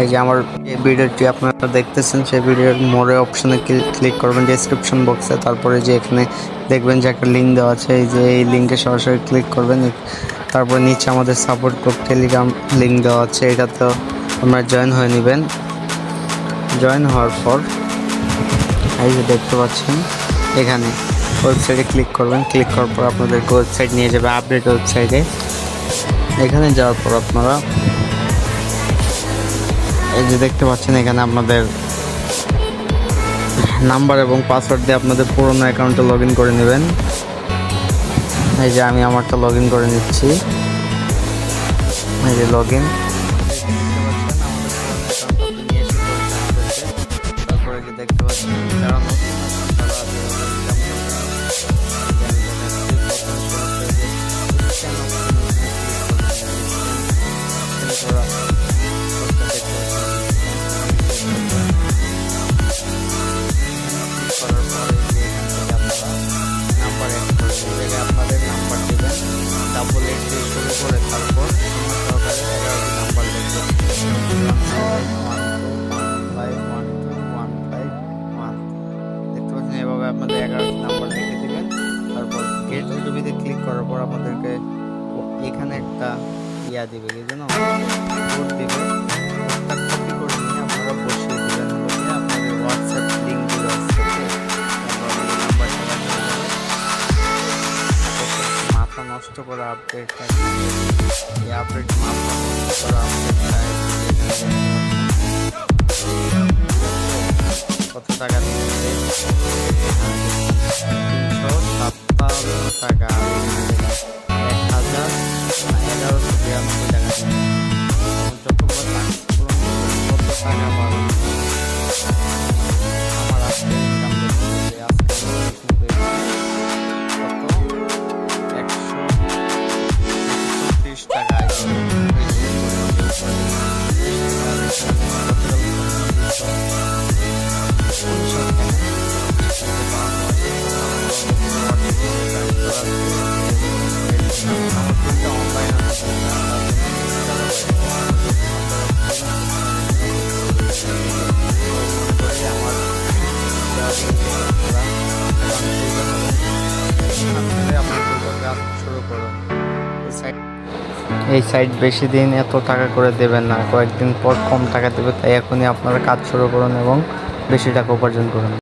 এই যে আমার এই ভিডিওটি আপনারা দেখতেছেন, সেই ভিডিওর মোড়ে অপশনে ক্লিক করবেন ডেসক্রিপশন বক্সে তারপরে যে এখানে দেখবেন যে একটা লিঙ্ক দেওয়া আছে, এই যে এই লিঙ্কে সরাসরি ক্লিক করবেন। তারপর নিচে আমাদের সাপোর্ট গ্রুপ টেলিগ্রাম লিঙ্ক দেওয়া আছে এটাতে আপনারা জয়েন হয়ে নেবেন। জয়েন হওয়ার পর, এই যে দেখতে পাচ্ছেন, এখানে ওয়েবসাইটে ক্লিক করবেন। ক্লিক করার পর আপনাদেরকে ওয়েবসাইট নিয়ে যাবে আপডেট ওয়েবসাইটে এখানে যাওয়ার পর আপনারা এই যে দেখতে পাচ্ছেন, এখানে আপনাদের নাম্বার এবং পাসওয়ার্ড দিয়ে আপনাদের পুরোনো অ্যাকাউন্টে লগ করে নেবেন। এই যে আমি আমারটা লগ করে নিচ্ছি। এই যে লগ করে তারপর এগারোটি নাম্বার ওয়ান দেখতে পাচ্ছেন, এভাবে আপনাদের এগারোটি নাম্বার লিখে দিবেন। তারপর গেট ওটিপিতে ক্লিক করার পর আপনাদেরকে এখানে একটা ইয়া দিবে, কি জানো নষ্ট করা আপডেট এই আপডেট কত টাকা দিচ্ছে? টাকা। এক হাজার এগারোশো বিরানব্বই টাকা। যতবার টাকা guys. এই সাইট বেশি দিন এত টাকা করে দেবেন না। কয়েকদিন পর কম টাকা দেবে, তাই এখনই আপনারা কাজ শুরু করুন এবং বেশি টাকা উপার্জন করুন।